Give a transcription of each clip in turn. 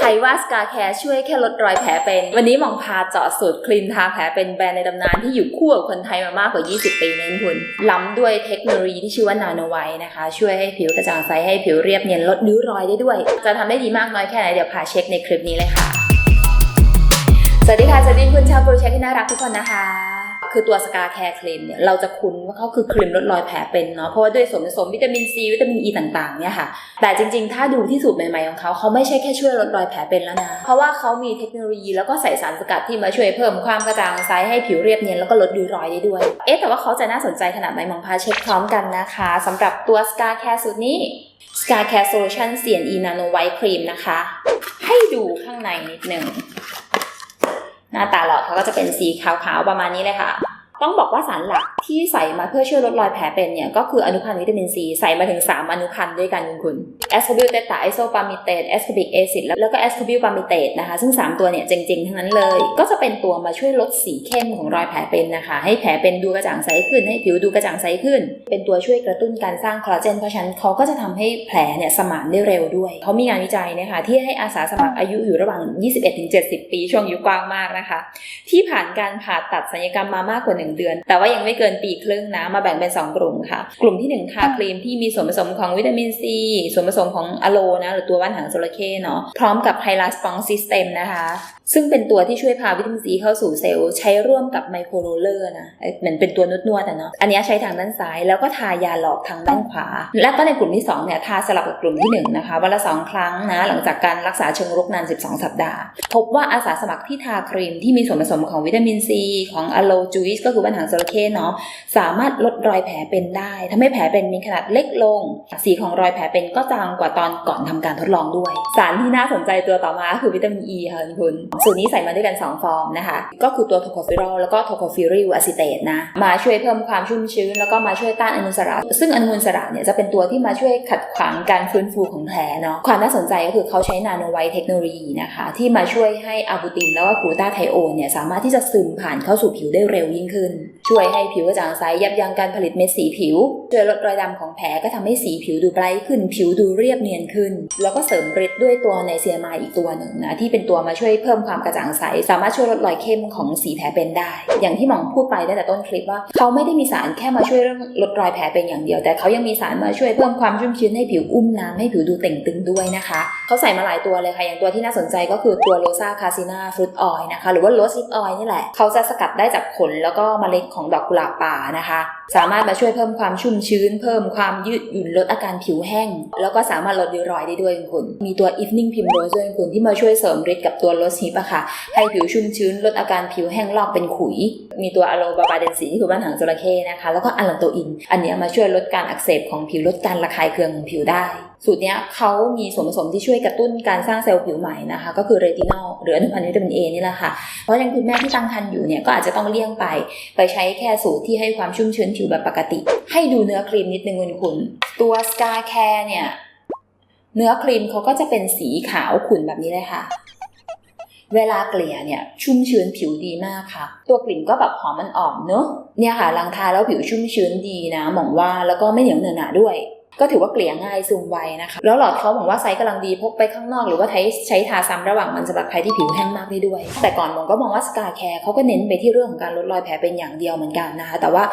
ใครว่าสกาแคร์ช่วยแค่ลดรอยแผลเป็น วันนี้หมองพาเจาะสูตรคลีนทาแผลเป็นแบรนด์ในตำนานที่อยู่คู่กับคนไทยมามากกว่า 20 ปีนั่นคุณ ล้ำด้วยเทคโนโลยีที่ชื่อว่านาโนไวนะคะ ช่วยให้ผิวกระจ่างใสให้ผิวเรียบเนียนลดริ้วรอยได้ด้วย จะทำได้ดีมากน้อยแค่ไหนเดี๋ยวพาเช็คในคลิปนี้เลยค่ะ สวัสดีค่ะสวัสดีคุณชาวโปรเช็คที่น่ารักทุกคนนะคะ คือตัวสกาแคร์ครีมเนี่ยเราจะคุ้นว่าเขาคือครีมลดรอยแผลเป็นเนาะเพราะว่าด้วยส่วนผสมวิตามินซีวิตามินอ e ต่างๆเนี่ยค่ะ แต่จริงๆ ถ้าดูที่สูตรใหม่ๆของเขาเขาไม่ใช่แค่ช่วยลดรอยแผลเป็นแล้วนะ เพราะว่าเขามีเทคโนโลยีแล้วก็ใส่สารสกัดที่มาช่วยเพิ่มความกระจ่างใสให้ผิวเรียบเนียนแล้วก็ลดริ้วรอยได้ด้วย เอ๊ะแต่ว่าเขาจะน่าสนใจขนาดไหนมองพาเช็คพร้อมกันนะคะสำหรับตัวสกาแคร์สูตรนี้ Scar Care Solution CNE Nano White Cream นะคะ ให้ดูข้างในนิดหนึ่ง หน้าตาหลอดเขาก็จะเป็นสีขาวๆประมาณนี้เลยค่ะ ต้องบอกว่าสารหลักที่ใส่มาเพื่อช่วยลดรอยแผลเป็นเนี่ยก็คืออนุพันธ์วิตามินซีใส่มาถึง 3 อนุพันธ์ด้วยกันคุณคุณแอสคอบิลเตตาไอโซปามิเตตแอสคอบิกแอซิดแล้วก็แอสคอบิลปามิเตตนะคะ ซึ่ง 3 ตัวเนี่ยจริง ๆ ทั้งนั้นเลย ก็จะเป็นตัวมาช่วยลดสีเข้มของรอยแผลเป็นนะคะ ให้แผลเป็นดูกระจ่างใสขึ้น ให้ผิวดูกระจ่างใสขึ้น เป็นตัวช่วยกระตุ้นการสร้างคอลลาเจนเพราะฉะนั้นเขาก็จะทำให้แผลเนี่ยสมานได้เร็วด้วยเขามีงานวิจัยนะคะที่ให้อาสาสมัครอายุอยู่ระหว่าง 21-70 ปีช่วงอายุกว้างมากนะคะ ที่ผ่านการผ่าตัดศัลยกรรมมามากกว่า1 เดือน แต่ว่ายังไม่เกินปีครึ่งนะ มาแบ่งเป็น 2 กลุ่มค่ะ กลุ่มที่1ทาครีมที่มีส่วนผสมของวิตามินซี ส่วนผสมของอะโลนะ หรือตัวว่านหางจระเข้เนาะ พร้อมกับไฮลาสปองซิสเต็มนะคะ ซึ่งเป็นตัวที่ช่วยพาวิตามินซีเข้าสู่เซลล์ใช้ร่วมกับไมโครโรเลอร์นะเหมือนเป็นตัวนวดนวดๆอะเนาะอันนี้ใช้ทางด้านซ้ายแล้วก็ทายาหลอกทางด้านขวา และก็ในกลุ่มที่2เนี่ยทาสลับกับกลุ่มที่1นะคะวันละสองครั้งนะหลังจากการรักษาเชิงรุกนาน 12 สัปดาห์ พบว่าอาสาสมัครที่ทาครีมที่มีส่วนผสมของวิตามินซีของอะโลจูอิสก็คือว่านหางจระเข้เนาะสามารถลดรอยแผลเป็นได้ทำให้แผลเป็นมีขนาดเล็กลง สีของรอยแผลเป็นก็จางกว่าตอนก่อนทำการทดลองด้วย สารที่น่าสนใจตัวต่อมาคือวิตามินอีค่ะคุณสูตรนี้ใส่มาด้วยกัน 2 ฟอร์มนะคะ ก็คือตัวโทโคฟิรอลแล้วก็โทโคฟิริลอะซิเตตนะ มาช่วยเพิ่มความชุ่มชื้น แล้วก็มาช่วยต้านอนุมูลอิสระ ซึ่งอนุมูลอิสระเนี่ยจะเป็นตัวที่มาช่วยขัดขวางการฟื้นฟูของแผลเนาะ ความน่าสนใจก็คือเขาใช้นาโนไวเทคโนโลยีนะคะ ที่มาช่วยให้อะบูตินแล้วก็กลูตาไทโอนเนี่ยสามารถที่จะซึมผ่านเข้าสู่ผิวได้เร็วยิ่งขึ้น ช่วยให้ผิวกระจ่างใสยับยั้งการผลิตเม็ดสีผิว ช่วยลดรอยดำของแผลก็ทำให้สีผิวดูไบรท์ขึ้น ผิวดูเรียบเนียนขึ้น แล้วก็เสริมฤทธิ์ด้วยตัวไนเซียมาอีกตัวหนึ่งนะที่เป็นตัวมาช่วยเพิ่มความกระจ่างใส สามารถช่วยลดรอยเข้มของสีแผลเป็นได้ อย่างที่หมองพูดไปตั้งแต่ต้นคลิปว่าเขาไม่ได้มีสารแค่มาช่วยเรื่องลดรอยแผลเป็นอย่างเดียว แต่เขายังมีสารมาช่วยเพิ่มความชุ่มชื้นให้ผิวอุ้มน้ำให้ผิวดูเต่งตึงด้วยนะคะเขาใส่มาหลายตัวเลยค่ะอย่างตัวที่น่าสนใจก็คือตัวโรซาคาซินาฟรุตออยนะคะหรือว่าโรสซิปออยนี่แหละเขาจะสกัดได้จากผลแล้วก็เมล็ดของดอกกุหลาบป่านะคะ สามารถมาช่วยเพิ่มความชุ่มชื้น เพิ่มความยืดหยุ่นลดอาการผิวแห้ง แล้วก็สามารถลดริ้วรอยได้ด้วยคุณ มีตัว evening primrose ด้วยคุณที่มาช่วยเสริมฤทธิ์กับตัว rose hip อะค่ะ ให้ผิวชุ่มชื้นลดอาการผิวแห้งลอกเป็นขุย มีตัวอโลบาบาเดนซีที่คือบ้านหางจระเข้นะคะ แล้วก็อะลันโตอิน อันนี้มาช่วยลดการอักเสบของผิวลดการระคายเคืองของผิวได้สูตรนี้เขามีส่วนผสมที่ช่วยกระตุ้นการสร้างเซลล์ผิวใหม่นะคะ ก็คือเรตินอลหรืออนุพันธ์วิตามินเอนี่แหละค่ะ เพราะฉะนั้นคุณแม่ที่ตั้งครรภ์อยู่เนี่ยก็อาจจะต้องเลี่ยงไป ไปใช้แค่สูตรที่ให้ความชุ่มชื้นผิวแบบปกติ ให้ดูเนื้อครีมนิดนึงคุณคุณ ตัว Scar Care เนี่ย เนื้อครีมเขาก็จะเป็นสีขาวขุ่นแบบนี้เลยค่ะ เวลาเกลี่ยเนี่ย ชุ่มชื้นผิวดีมากค่ะ ตัวกลิ่นก็แบบหอมมันอ่อนเนอะเนี่ยค่ะลังทาแล้วผิวชุ่มชื้นดีนะหมองว่าแล้วก็ไม่เหนียวเหนอะหนะด้วย ก็ถือว่าเกลี่ยง่ายซึมไวนะคะ แล้วหลอดเขาบอกว่าไซส์กำลังดีพกไปข้างนอก หรือว่าใช้ใช้ทาซ้ำระหว่างวันสำหรับใครที่ผิวแห้งมากได้ด้วย แต่ก่อนมองก็มองว่าสกาแคร์เขาก็เน้นไปที่เรื่องของการลดรอยแผลเป็นอย่างเดียวเหมือนกันนะคะ แต่ว่า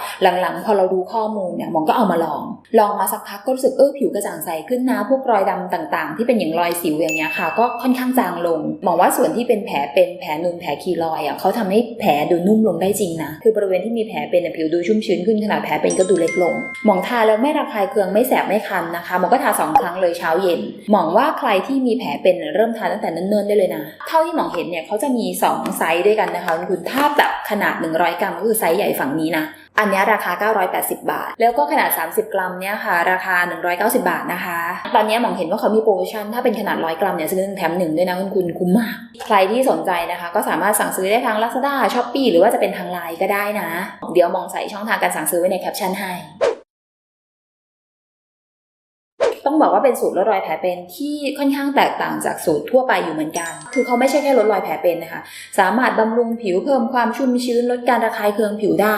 หลังๆ พอเราดูข้อมูลเนี่ยมองก็เอามาลอง ลองมาสักพักก็รู้สึกเออผิวกระจ่างใสขึ้นนะพวกรอยดำต่างๆ ที่เป็นอย่างรอยสิวอย่างเงี้ยค่ะ ก็ค่อนข้างจางลง มองว่าส่วนที่เป็นแผลเป็นแผลนูนแผลคีรอยอะเขาทำให้แผลดูนุ่มลงได้จริงนะ คือบริเวณที่มีแผลเป็นผิวดูชุ่มชื้นขึ้นขนาดแผลเป็นก็ดูเล็กลง มองทาแล้วไม่ระคายเคืองไม่แสบไม่คันนะคะมองก็ทาสองครั้งเลยเช้าเย็น หมองว่าใครที่มีแผลเป็นเริ่มทาตั้งแต่เนิ่นๆได้เลยนะ เท่าที่หมองเห็นเนี่ยเขาจะมีสองไซส์ด้วยกันนะคะคุณถ้าแบบขนาด 100 กรัมก็คือไซส์ใหญ่ฝั่งนี้นะอันนี้ราคา 980 บาท แล้วก็ขนาด 30 กรัมเนี่ยค่ะ ราคา 190 บาทนะคะ ตอนนี้หมองเห็นว่าเขามีโปรโมชั่น ถ้าเป็นขนาด 100 กรัมเนี่ยซื้อหนึ่งแถมหนึ่งด้วยนะคุณคุณคุ้มมาก ใครที่สนใจนะคะ ก็สามารถสั่งซื้อได้ทาง Lazada Shopee หรือว่าจะเป็นทางไลน์ก็ได้นะ เดี๋ยวมองใส่ช่องทางการสั่งซื้อไว้ในแคปชั่นให้ ต้องบอกว่าเป็นสูตรลดรอยแผลเป็นที่ค่อนข้างแตกต่างจากสูตรทั่วไปอยู่เหมือนกัน คือเขาไม่ใช่แค่ลดรอยแผลเป็นนะคะ สามารถบำรุงผิวเพิ่มความชุ่มชื้นลดการระคายเคืองผิวได้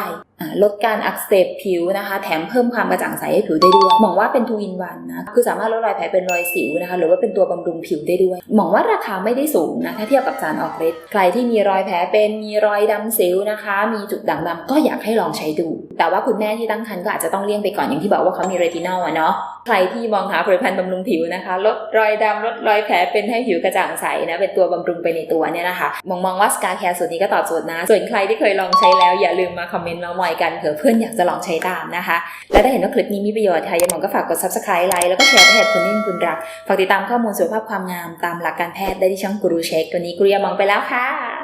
ลดการอักเสบผิวนะคะ แถมเพิ่มความกระจ่างใสให้ผิวได้ด้วย มองว่าเป็น two in one นะ คือสามารถลดรอยแผลเป็นรอยสิวนะคะ หรือว่าเป็นตัวบำรุงผิวได้ด้วย มองว่าราคาไม่ได้สูงนะ ถ้าเทียบกับสารออกฤทธิ์ ใครที่มีรอยแผลเป็น มีรอยดำสิวนะคะ มีจุดด่างดำก็อยากให้ลองใช้ดู แต่ว่าคุณแม่ที่ตั้งครรภ์ก็อาจจะต้องเลี่ยงไปก่อนอย่างที่บอกว่าเขามีเรตินอลอะเนาะ ใครที่มองหาผลิตภัณฑ์บำรุงผิวนะคะ ลดรอยดำลดรอยแผลเป็นให้ผิวกระจ่างใสนะ เป็นตัวบำรุงไปในตัวเนี่ยนะคะ มองมองว่าสกาแคร์สูตรนี้ก็ตอบโจทย์นะ ส่วนใครที่เคยลองใช้แล้วอย่าลืมมาคอมเมนต์เมาส์มอยกันเผื่อเพื่อนอยากจะลองใช้ตามนะคะ และถ้าเห็นว่าคลิปนี้มีประโยชน์ค่ะยังมองก็ฝากกด subscribe ไลค์แล้วก็แชร์ไปให้คนที่คุณรัก ฝากติดตามข้อมูลสุขภาพความงามตามหลักการแพทย์ได้ที่ช่องกูรูเช็ควันนี้กรูยามองไปแล้วค่ะ